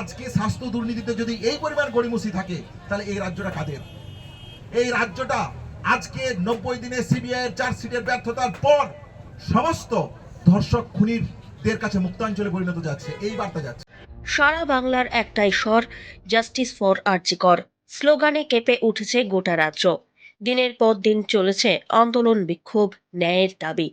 আজকে স্বাস্থ্য দুর্নীতিতে যদি এই পরিমাণ গড়িমসি থাকে, তাহলে এই রাজ্যটা কাদের? এই রাজ্যটা আজকে নব্বই দিনে সিবিআই চার্জশিটের ব্যর্থতার পর সমস্ত ধর্ষক খুনিদের কাছে মুক্তাঞ্চলে পরিণত যাচ্ছে। এই বার্তা যাচ্ছে। সারা বাংলার একটাই স্বর, জাস্টিস ফর আর্চিকর স্লোগানে কেঁপে উঠেছে গোটা রাজ্য। দিনের পর দিন চলেছে আন্দোলন বিক্ষোভ, ন্যায়ের দাবি।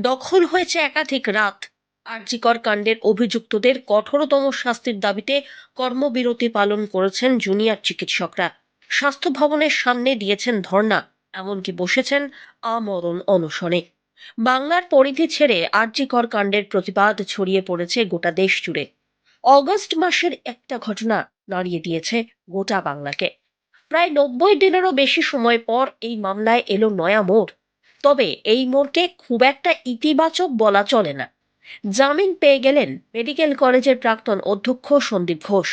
দখল হয়েছে একাধিক রাত। আর্জিকর কাণ্ডের অভিযুক্তদের কঠোরতম শাস্তির দাবিতে কর্মবিরতি পালন করেছেন জুনিয়র চিকিৎসকরা। স্বাস্থ্য ভবনের সামনে দিয়েছেন ধর্ণা, এমনকি বসেছেন আমরণ অনশনে। বাংলার পরিধি ছেড়ে আর্জিকর কাণ্ডের প্রতিবাদ ছড়িয়ে পড়েছে গোটা দেশ জুড়ে। অগস্ট মাসের একটা ঘটনা নাড়িয়ে দিয়েছে গোটা বাংলাকে। প্রায় নব্বই দিনেরও বেশি সময় পর এই মামলায় এলো নয়া মোড়। তবে এই মোড়কে খুব একটা ইতিবাচক বলা চলে না। জামিন পেয়ে গেলেন মেডিকেল কলেজের প্রাক্তন অধ্যক্ষ সন্দীপ ঘোষ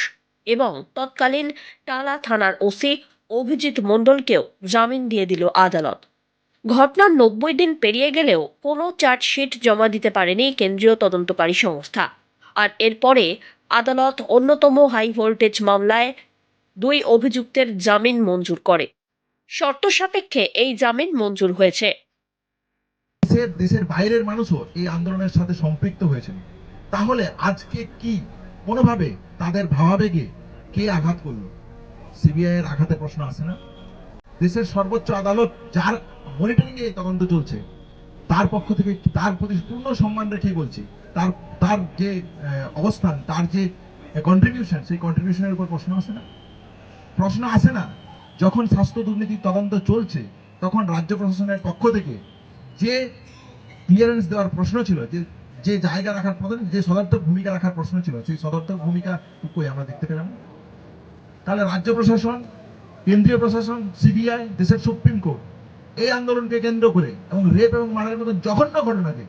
এবং তৎকালীন টালা থানার ওসি অভিজিৎ মণ্ডলকেও জামিন দিয়ে দিল আদালত। ঘটনার নব্বই দিন পেরিয়ে গেলেও কোনো চার্জশিট জমা দিতে পারেনি কেন্দ্রীয় তদন্তকারী সংস্থা। আর এরপরে আদালত অন্যতম হাই ভোল্টেজ মামলায় দুই অভিযুক্তের জামিন মঞ্জুর করে। শর্ত সাপেক্ষে এই জামিন মঞ্জুর হয়েছে। দেশের দেশের বাইরের মানুষও এই আন্দোলনের সাথে সম্পৃক্ত হয়েছেন। তাহলে আজকে কি কোনোভাবে তাদের ভাবাবেগে কে আঘাত করল? সিবিআই এর আঘাতের প্রশ্ন আসে না? দেশের সর্বোচ্চ আদালত যার মনিটরিং এ তদন্ত চলছে, তার পক্ষ থেকে তার প্রতি পূর্ণ সম্মান রেখেই বলছি, তার তার যে অবস্থান, তার যে কন্ট্রিবিউশন সেই কন্ট্রিবিউশনের উপর প্রশ্ন আসে না? প্রশ্ন আসে না যখন স্বাস্থ্য দুর্নীতির তদন্ত চলছে, তখন রাজ্য প্রশাসনের পক্ষ থেকে যে ক্লিয়ারেন্স দেওয়ার প্রশ্ন ছিল, যে যে জায়গা রাখার প্রশ্ন, যে সদর্থক ভূমিকা রাখার প্রশ্ন ছিল, সেই সদর্থক ভূমিকা কই আমরা দেখতে পেলাম? তাহলে রাজ্য প্রশাসন, কেন্দ্রীয় প্রশাসন সিবিআই দেশের সুপ্রিম কোর্ট, এই আন্দোলনকে কেন্দ্র করে এবং রেপ এবং মার্ডারের মতো জঘন্য ঘটনাকে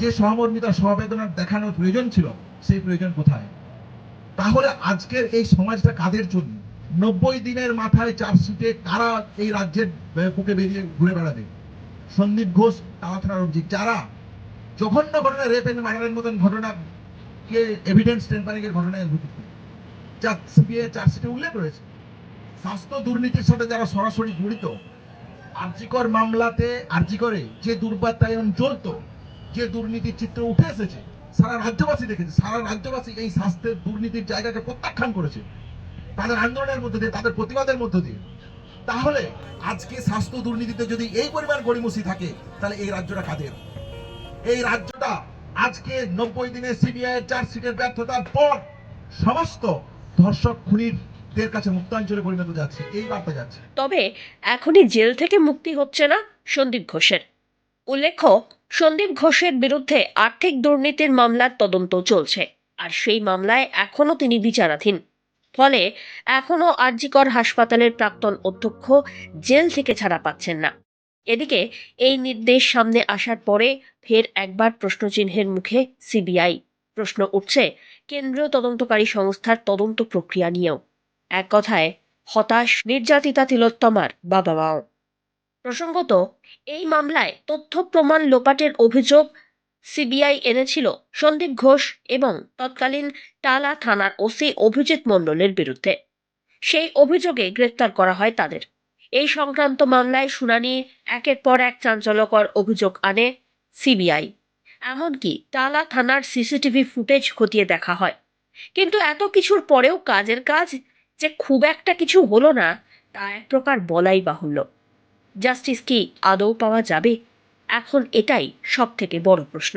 যে সহমর্মিতা সহবেদনা দেখানোর প্রয়োজন ছিল, সেই প্রয়োজন কোথায়? তাহলে আজকের এই সমাজটা কাদের জন্য? নব্বই দিনের মাথায় চার্জশিটে কারা এই রাজ্যের বুকে বেরিয়ে ঘুরে বেড়াবে? সন্দীপ ঘোষ অভিযোগ যারা জঘন্য ঘটনা রেপ এন্ড মার্ডারের মতন ঘটনা, কে এভিডেন্স টেম্পারিং এর ঘটনায় অভিযুক্ত যা সিবিআই চার্জশিটে উল্লেখ রয়েছে। স্বাস্থ্য দুর্নীতির সাথে যারা সরাসরি জড়িত আর্জিকর মামলাতে আর্জিকরে যে দুর্বাত্যায়ন চলতো যে দুর্নীতির চিত্র উঠে এসেছে, সারা রাজ্যবাসী দেখেছে, সারা রাজ্যবাসী এই স্বাস্থ্যের দুর্নীতির জায়গাকে প্রত্যাখ্যান করেছে। তাদের আন্দোলনের মধ্যে দিয়ে, তাদের প্রতিবাদের মধ্য দিয়ে তাহলে আজকে স্বাস্থ্য দুর্নীতিতে যদি এই পরিমাণ গড়িমসি থাকে, তাহলে এই রাজ্যটা কাদের? এই রাজ্যটা আজকে নব্বই দিনে সিবিআই চার্জশিটের ব্যর্থতার পর সমস্ত ধর্ষক খুনিদের কাছে তবে এখনই জেল থেকে মুক্তি হচ্ছে না সন্দীপ ঘোষের। উল্লেখ্য, সন্দীপ ঘোষের বিরুদ্ধে আর্থিক দুর্নীতির মামলার তদন্ত চলছে, আর সেই মামলায় এখনও তিনি বিচারাধীন। ফলে এখনও আরজিকর হাসপাতালের প্রাক্তন অধ্যক্ষ জেল থেকে ছাড়া পাচ্ছেন না। এদিকে এই নির্দেশ সামনে আসার পরে ফের একবার প্রশ্নচিহ্নের মুখে সিবিআই। প্রশ্ন উঠছে, কেন্দ্রীয় তদন্তকারী সংস্থার তদন্ত প্রক্রিয়া নিয়েও। এক কথায়, হতাশ, নির্যাতিতা তিলোত্তমার বাবা মাও প্রসঙ্গত, এই মামলায় তথ্য প্রমাণ লোপাটের অভিযোগ সিবিআই এনেছিল সন্দীপ ঘোষ এবং তৎকালীন টালা থানার ওসি অভিজিৎ মণ্ডলের বিরুদ্ধে। সেই অভিযোগে গ্রেপ্তার করা হয় তাদের। এই সংক্রান্ত মামলায় শুনানি একের পর এক চাঞ্চল্যকর অভিযোগ আনে সিবিআই। এমনকি টালা থানার সিসিটিভি ফুটেজ খতিয়ে দেখা হয়। কিন্তু এত কিছুর পরেও কাজের কাজ যে খুব একটা কিছু হলো না, তা এক প্রকার বলাই বাহুল্য। জাস্টিস কি আদৌ পাওয়া যাবে? এখন এটাই সব থেকে বড় প্রশ্ন।